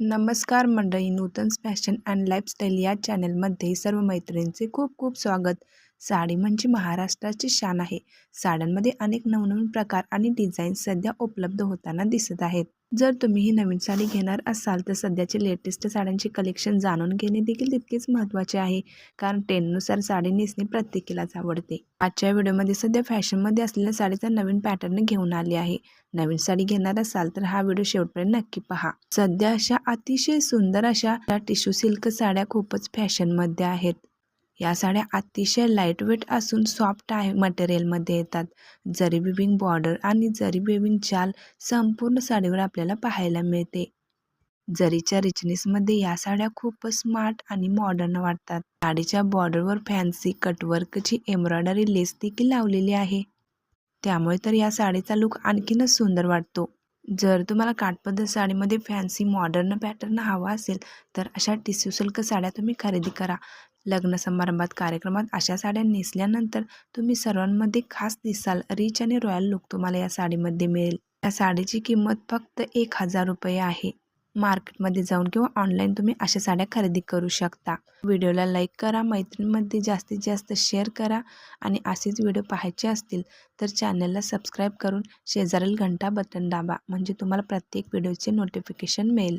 नमस्कार मंडळी नूतन fashion and lifestyle या चॅनलमध्ये सर्व मैत्रिणींचे खूप खूप स्वागत. साडी म्हणजे महाराष्ट्राची शान आहे. साड्यांमध्ये अनेक नवनवीन प्रकार आणि डिझाईन्स सध्या उपलब्ध होताना दिसत आहेत. जर तुम्ही ही नवीन साडी घेणार असाल तर सध्याचे लेटेस्ट साड्यांचे कलेक्शन जाणून घेणे देखील तितकेच महत्त्वाचे आहे कारण ट्रेंडनुसार साडी नेसणे प्रत्येकीलाच आवडते. आजच्या व्हिडिओमध्ये सध्या फॅशनमध्ये असलेल्या साडीचा नवीन पॅटर्न घेऊन आले आहे. नवीन साडी घेणार असाल तर हा व्हिडिओ शेवटपर्यंत नक्की पहा. सध्या अशा अतिशय सुंदर अशा टिश्यू सिल्क साड्या खूपच फॅशनमध्ये आहेत. या साड्या अतिशय लाईटवेट असून सॉफ्ट आहे. मटेरियलमध्ये येतात. जरी बिबिंग बॉर्डर आणि जरी बिबिंग चाल संपूर्ण साडीवर आपल्याला पाहायला मिळते. जरीच्या रिचनेसमध्ये या साड्या खूपच स्मार्ट आणि मॉडर्न वाटतात. साडीच्या बॉर्डरवर फॅन्सी कटवर्कची एम्ब्रॉयडरी लेस देखील लावलेली आहे. त्यामुळे तर या साडीचा लुक आणखीनच सुंदर वाटतो. जर तुम्हाला काठपदर साडीमध्ये फॅन्सी मॉडर्न पॅटर्न हवा असेल तर अशा टिस्यू सिल्क साड्या तुम्ही खरेदी करा. लग्न समारंभात कार्यक्रमात अशा साड्या नेसल्यानंतर तुम्ही सर्वांमध्ये खास दिसाल. रिच आणि रॉयल लुक तुम्हाला या साडीमध्ये मिळेल. या साडीची किंमत फक्त एक हजार रुपये आहे. मार्केटमध्ये जाऊन किंवा ऑनलाईन तुम्ही अशा साड्या खरेदी करू शकता. व्हिडिओला लाईक करा मैत्रिणीमध्ये जास्तीत जास्त शेअर करा आणि असेच व्हिडिओ पाहायचे असतील तर चॅनलला सबस्क्राईब करून शेजारील घंटा बटन दाबा म्हणजे तुम्हाला प्रत्येक व्हिडिओचे नोटिफिकेशन मिळेल.